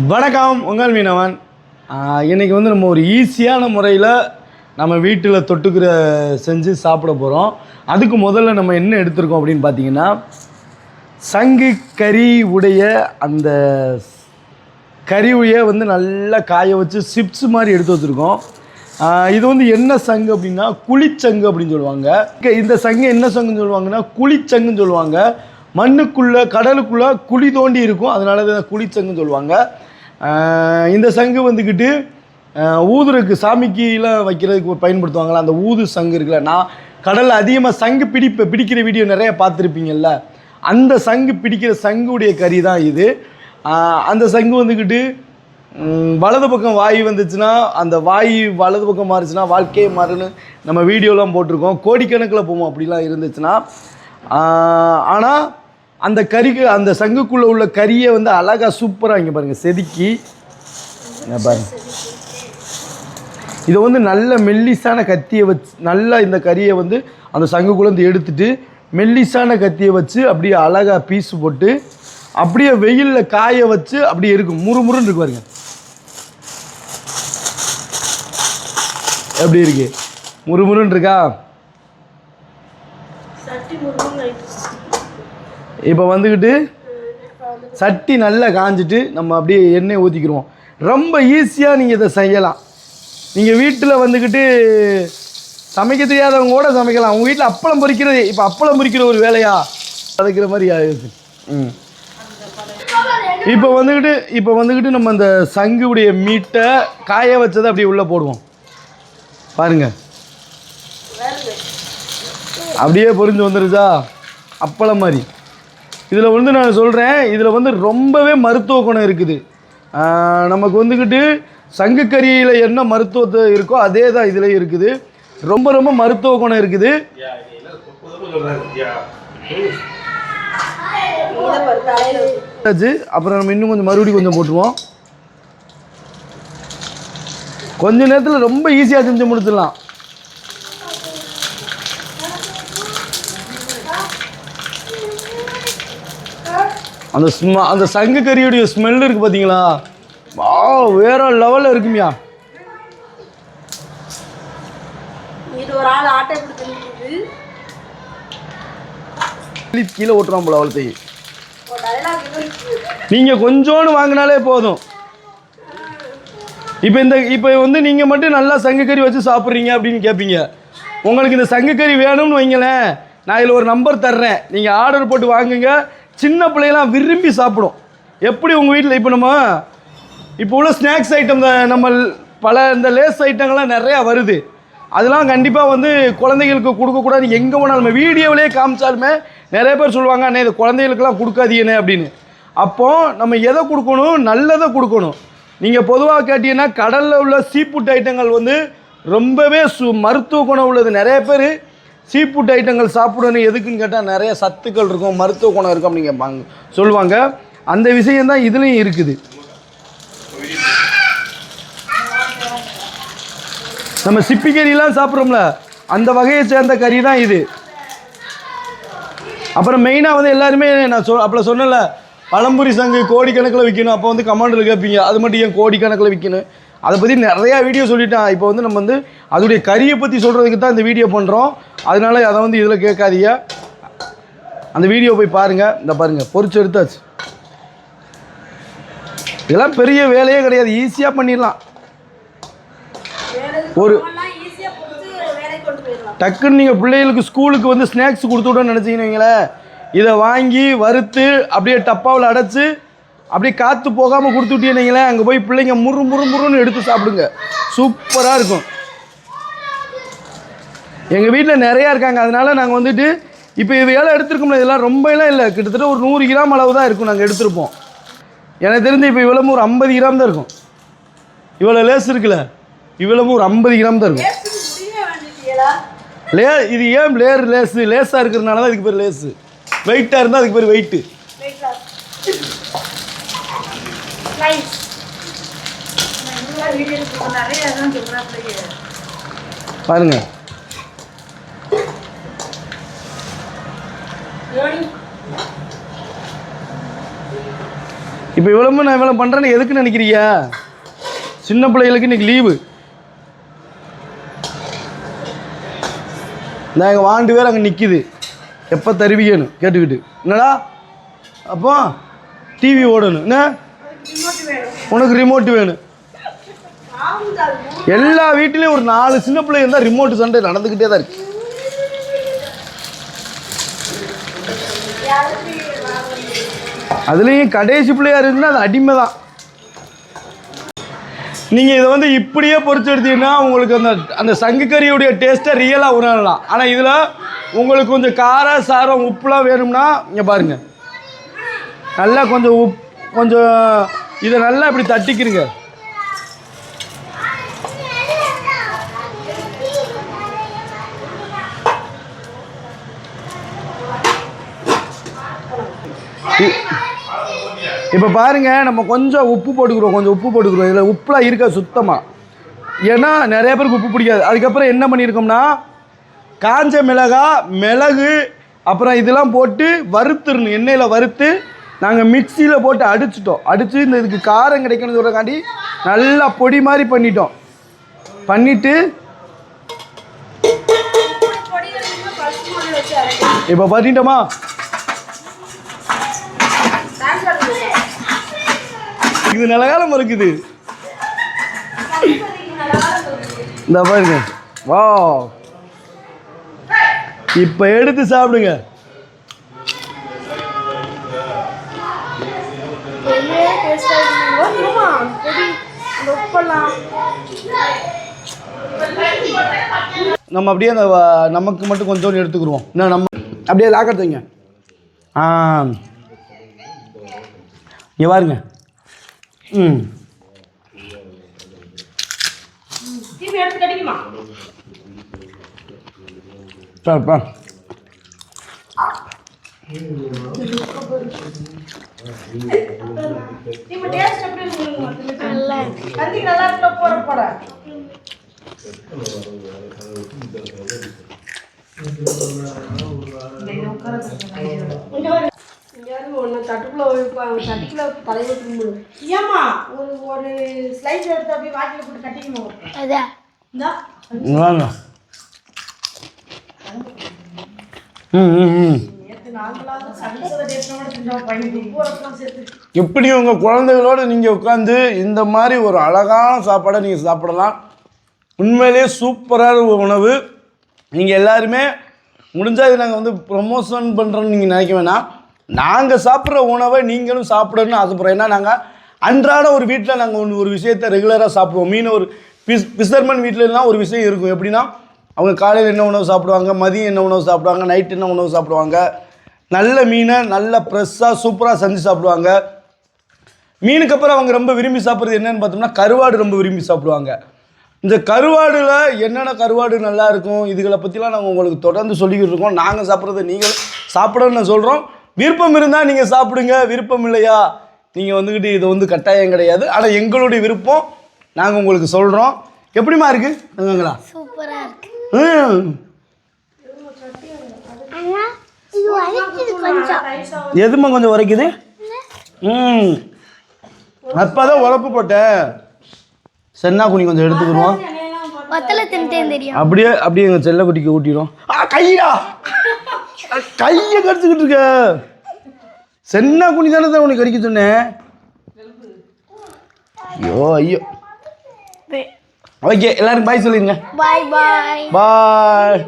வணக்கம் உங்கள் மீனவன். இன்றைக்கி வந்து நம்ம ஒரு ஈஸியான முறையில் நம்ம வீட்டில் தொட்டுக்கிற செஞ்சு சாப்பிட போகிறோம் அதுக்கு முதல்ல நம்ம என்ன எடுத்திருக்கோம் அப்படின்னு பார்த்தீங்கன்னா சங்கு கறி உடைய அந்த கறியை வந்து நல்லா காய வச்சு சிப்ஸ் மாதிரி எடுத்து வச்சுருக்கோம். இது வந்து என்ன சங்கு அப்படின்னா குழிச்சங்கு அப்படின்னு சொல்லுவாங்க. இந்த சங்கு என்ன சங்குன்னு சொல்லுவாங்கன்னா குழிச்சங்குன்னு சொல்லுவாங்க. மண்ணுக்குள்ளே கடலுக்குள்ளே குழி தோண்டி இருக்கும். அதனால குழிச்சங்குன்னு சொல்லுவாங்க. இந்த சங்கு வந்துக்கிட்டு ஊதுருக்கு சாமிக்கெலாம் வைக்கிறதுக்கு பயன்படுத்துவாங்களா? அந்த ஊது சங்கு இருக்குல்ல நான் கடலில் அதிகமாக சங்கு பிடிப்ப பிடிக்கிற வீடியோ நிறைய பார்த்துருப்பீங்கள்ல அந்த சங்கு பிடிக்கிற சங்குடைய கறி தான் இது. அந்த சங்கு வந்துக்கிட்டு வலது பக்கம் வாய் வந்துச்சுன்னா அந்த வாய் வலது பக்கம் மாறுச்சுன்னா வாழ்க்கையே மாறுன்னு நம்ம வீடியோலாம் போட்டிருக்கோம். கோடிக்கணக்கில் போவோம். அப்படிலாம் இருந்துச்சுன்னா ஆனால் அந்த கறிக்கு அந்த சங்குக்குள்ளே உள்ள கறியை வந்து அழகாக சூப்பராக இங்கே பாருங்கள் செதுக்கி. பாருங்கள் பாருங்க. இதை வந்து நல்ல மெல்லிசான கத்தியை வச்சு நல்லா இந்த கறியை வந்து அந்த சங்குக்குள்ளேருந்து எடுத்துட்டு மெல்லிசான கத்தியை வச்சு அப்படியே அழகாக பீஸ் போட்டு அப்படியே வெயிலில் காய வச்சு அப்படியே இருக்கும். முறுமுறுன்னு இருக்கு பாருங்க. எப்படி இருக்கு? முறுமுறுன்னு இருக்கா. இப்போ வந்துக்கிட்டு சட்டி நல்லா காஞ்சிட்டு நம்ம அப்படியே எண்ணெய் ஊற்றிக்கிடுவோம் ரொம்ப ஈஸியாக நீங்கள் இதை செய்யலாம். நீங்கள் வீட்டில் வந்துக்கிட்டு சமைக்க தெரியாதவங்க கூட சமைக்கலாம். உங்கள் வீட்டில் அப்பளம் பொறிக்கிறது இப்போ அப்பளம் பொறிக்கிற ஒரு வேலையா? அதுக்கிற மாதிரி ஆகுது ம். இப்போ வந்துக்கிட்டு இப்போ வந்துக்கிட்டு நம்ம அந்த சங்குடைய மீட்டை காய வச்சதை அப்படியே உள்ளே போடுவோம். பாருங்க. அப்படியே பொரிஞ்சு வந்துருச்சா? அப்பளம் மாதிரி. இதில் வந்து நான் சொல்கிறேன் இதில் வந்து ரொம்பவே மருத்துவ குணம் இருக்குது. நமக்கு வந்துக்கிட்டு சங்குக்கரியில் என்ன மருத்துவத்தை இருக்கோ அதே தான் இதில் இருக்குது. ரொம்ப ரொம்ப மருத்துவ குணம் இருக்குது. அப்புறம் நம்ம இன்னும் கொஞ்சம் மறுபடியும் கொஞ்சம் போட்டுருவோம். கொஞ்ச நேரத்தில் ரொம்ப ஈஸியாக செஞ்சு முடிச்சிடலாம். அந்த ஸ்ம அந்த சங்கு கறியுடைய ஸ்மெல் இருக்கு பார்த்தீங்களா வா வேற லெவலில் இருக்குமியா. கீழே ஓட்டுறான் போல இருக்கு. நீங்கள் கொஞ்சோண்டு வாங்கினாலே போதும். இப்போ இந்த இப்போ வந்து நீங்கள் மட்டும் நல்லா சங்குக்கறி வச்சு சாப்பிட்றீங்க அப்படின்னு கேட்பீங்க உங்களுக்கு இந்த சங்குக்கறி வேணும்னு வைங்களேன். நான் இதில் ஒரு நம்பர் தர்றேன். நீங்கள் ஆர்டர் போட்டு வாங்குங்க. சின்ன பிள்ளைகளாம் விரும்பி சாப்பிடும். எப்படி உங்கள் வீட்டில் இப்போ நம்ம இப்போ உள்ள ஸ்நாக்ஸ் ஐட்டம் நம்ம பல இந்த லேஸ் ஐட்டங்கள்லாம் நிறையா வருது. அதெல்லாம் கண்டிப்பாக வந்து குழந்தைகளுக்கு கொடுக்கக்கூடாது. எங்கே போனாலும் நம்ம வீடியோவிலே காமிச்சாலுமே நிறைய பேர் சொல்லுவாங்க அண்ணே இது குழந்தைகளுக்கெல்லாம் கொடுக்காதீங்கண்ணே அப்படின்னு. அப்போது நம்ம எதை கொடுக்கணும்? நல்லதை கொடுக்கணும். நீங்கள் பொதுவாக கேட்டீங்கன்னா கடலில் உள்ள சீஃபுட் ஐட்டங்கள் வந்து ரொம்பவே சு மருத்துவ குணம் உள்ளது. நிறைய பேர் சீ ஃபுட் ஐட்டங்கள் சாப்பிடணும் எதுக்குன்னு கேட்டால் நிறைய சத்துக்கள் இருக்கும் மருத்துவ குணம் இருக்கும் அப்படிங்க பாங்க- சொல்லுவாங்க. அந்த விஷயந்தான் இதுலேயும் இருக்குது. நம்ம சிப்பி கறியெல்லாம் சாப்பிட்றோம்ல அந்த வகையை சேர்ந்த கறி தான் இது. அப்புறம் மெயினாக வந்து எல்லாருமே நான் சொ அப்போ சொன்னல பழம்புரி சங்கு கோடிக்கணக்கில் விற்கணும் அப்போ வந்து கமாண்டில் கேட்பீங்க. அது மட்டும் ஏன் கோடிக்கணக்கில் விற்கணும் அதை பற்றி நிறையா வீடியோ சொல்லிட்டேன் இப்போ வந்து நம்ம வந்து அதோடைய கறியை பற்றி சொல்கிறதுக்கு தான் இந்த வீடியோ பண்ணுறோம் அதனால அதை வந்து இதில் கேட்காதீங்க. அந்த வீடியோ போய் பாருங்கள் இந்த பாருங்கள் பொரிச்சு எடுத்தாச்சு. இதெல்லாம் பெரிய வேலையே கிடையாது. ஈஸியாக பண்ணிடலாம். ஒரு டக்குன்னு நீங்கள் பிள்ளைகளுக்கு ஸ்கூலுக்கு வந்து ஸ்நாக்ஸ் கொடுத்து விடணும்னு நினச்சிங்கன்னு வைங்களேன். இதை வாங்கி வறுத்து அப்படியே டப்பாவில் அடைச்சி அப்படியே காற்று போகாமல் கொடுத்து விட்டீங்களேன் அங்கே போய் பிள்ளைங்க முறு முறு முறுன்னு எடுத்து சாப்பிடுங்க. சூப்பராக இருக்கும். எங்கள் வீட்டில் நிறையா இருக்காங்க. அதனால நாங்கள் வந்துட்டு இப்போ இது எல்லாம் எடுத்துருக்கோம்ல இதெல்லாம் ரொம்ப எல்லாம் இல்லை. கிட்டத்தட்ட ஒரு நூறு கிராம் அளவு தான் இருக்கும் நாங்கள் எடுத்திருப்போம். எனக்கு தெரிஞ்சு இப்போ இவ்வளவு ஒரு ஐம்பது கிராம் தான் இருக்கும். இவ்வளோ லேஸ் இருக்குல்ல? இவ்வளவு ஒரு ஐம்பது கிராம் தான் இருக்கும். லே இது ஏன் லேர் லேஸு? லேஸாக இருக்கிறதுனால தான் இதுக்கு பேர் லேஸு. வெயிட்டாக இருந்தால் அதுக்கு பேர் வெயிட்டு வெயிட் லாஸ் பாருங்க. இப்போ இவ்வளவு நான் இவ்வளோ பண்ணுறேன்னு எதுக்கு நினைக்கிறீங்க? சின்ன பிள்ளைகளுக்கு இன்னைக்கு லீவு நான் எங்கள் வாண்டு பேர் அங்கே நிற்கிது எப்போ தருவீங்கன்னு கேட்டுக்கிட்டு. என்னடா? அப்போ டிவி ஓடணும். என்ன? உனக்கு ரிமோட் வேணும். எல்லா வீட்லேயும் ஒரு நாலு சின்ன பிள்ளை இருந்தால் ரிமோட் சண்டை நடந்துக்கிட்டே தான் இருக்கு. அதுலேயும் கடைசி பிள்ளையா இருந்துச்சுன்னா அது அடிமை தான் நீங்கள் இதை வந்து இப்படியே பொறிச்சு எடுத்தீங்கன்னா உங்களுக்கு அந்த அந்த சங்குக்கறியுடைய டேஸ்ட்டை ரியலாக உணரலாம். ஆனால் இதில் உங்களுக்கு கொஞ்சம் கார சாரம் உப்புலாம் வேணும்னா இங்கே பாருங்க. நல்லா கொஞ்சம் உப் கொஞ்சம் இதை நல்லா இப்படி தட்டிக்கிறீங்க இப்போ பாருங்க நம்ம கொஞ்சம் உப்பு போட்டுக்கிறோம் கொஞ்சம் உப்பு போட்டுக்கிறோம். இதில் உப்புலாம் இருக்க சுத்தமாக ஏன்னா நிறைய பேருக்கு உப்பு பிடிக்காது. அதுக்கப்புறம் என்ன பண்ணியிருக்கோம்னா காஞ்ச மிளகா மிளகு அப்புறம் இதெல்லாம் போட்டு வறுத்துடணும் எண்ணெயில் வறுத்து நாங்கள் மிக்சியில் போட்டு அடிச்சிட்டோம். அடித்து இந்த இதுக்கு காரம் கிடைக்கணும் சொல்கிறக்காண்டி நல்லா பொடி மாதிரி பண்ணிட்டோம். பண்ணிவிட்டு இப்போ பண்ணிட்டோமா இது நல்ல காலம் இருக்குது. இந்த பாருங்க. வா இப்போ எடுத்து சாப்பிடுங்க. நம்ம அப்படியே அந்த நமக்கு மட்டும் கொஞ்சோண்டு எடுத்துக்கிடுவோம் என்ன நம்ம அப்படியே ஆ. இங்கே பாருங்க. ம். சரிப்பா நல்லா நல்லா இருக்குல்ல போட. வாங்க. எப்படி உங்கள் குழந்தைகளோடு நீங்கள் உட்காந்து இந்த மாதிரி ஒரு அழகான சாப்பாடை நீங்கள் சாப்பிடலாம். உண்மையிலேயே சூப்பரான உணவு. நீங்கள் எல்லாருமே முடிஞ்சால் இது நாங்கள் வந்து ப்ரொமோஷன் பண்ணுறோன்னு நீங்கள் நினைக்க வேணாம். நாங்கள் சாப்பிட்ற உணவை நீங்களும் சாப்பிடணும்னு ஆசைப்படுறோம். ஏன்னா நாங்கள் அன்றாட ஒரு வீட்டில் நாங்கள் ஒன்று ஒரு விஷயத்தை ரெகுலராக சாப்பிடுவோம். மீன் ஒரு பிஸ் பிசர்மன் வீட்டிலலாம் ஒரு விஷயம் இருக்கும். எப்படின்னா அவங்க காலையில் என்ன உணவு சாப்பிடுவாங்க? மதியம் என்ன உணவு சாப்பிடுவாங்க? நைட் என்ன உணவு சாப்பிடுவாங்க? நல்ல மீனை நல்ல ஃப்ரெஷ்ஷாக சூப்பராக செஞ்சு சாப்பிடுவாங்க. மீனுக்கு அப்புறம் அவங்க ரொம்ப விரும்பி சாப்பிட்றது என்னென்னு பார்த்தோம்னா கருவாடு ரொம்ப விரும்பி சாப்பிடுவாங்க. இந்த கருவாடில் என்னென்ன கருவாடு நல்லா இருக்கும்? இதுகளை பற்றிலாம் நாங்கள் உங்களுக்கு தொடர்ந்து சொல்லிக்கிட்டு இருக்கோம். நாங்கள் சாப்பிட்றத நீங்கள் சாப்பிடணும்னு சொல்கிறோம் விருப்பம் இருந்தால் நீங்கள் சாப்பிடுங்க. விருப்பம் இல்லையா? நீங்கள் வந்துக்கிட்டு இது வந்து கட்டாயம் கிடையாது. ஆனால் எங்களுடைய விருப்பம் நாங்கள் உங்களுக்கு சொல்கிறோம் எப்படிம்மா இருக்குது நாங்களா சூப்பரா இருக்கு. ம். அண்ணா இது வலிக்குது கொஞ்சம். எதுமா கொஞ்சம் உரைக்குது ம். அப்பதான் உழப்பு போட்டேன். சென்னா குனி கொஞ்சம் எடுத்துக்கிடுவோம் வத்தல தின்ட்டேன் தெரியும். அப்படியே அப்படியே எங்கள் செல்லக்குட்டிக்கு ஊட்டிடும். ஆ கையா கையை கடிச்சுக்கிட்டு இருக்க. சென்னா குனி தானே தான் உனக்கு கடிக்க சொன்னேன். ஐயோ ஐயோ. ஓகே எல்லாரும் பாய் சொல்லிடுங்க பாய் பாய் பாய்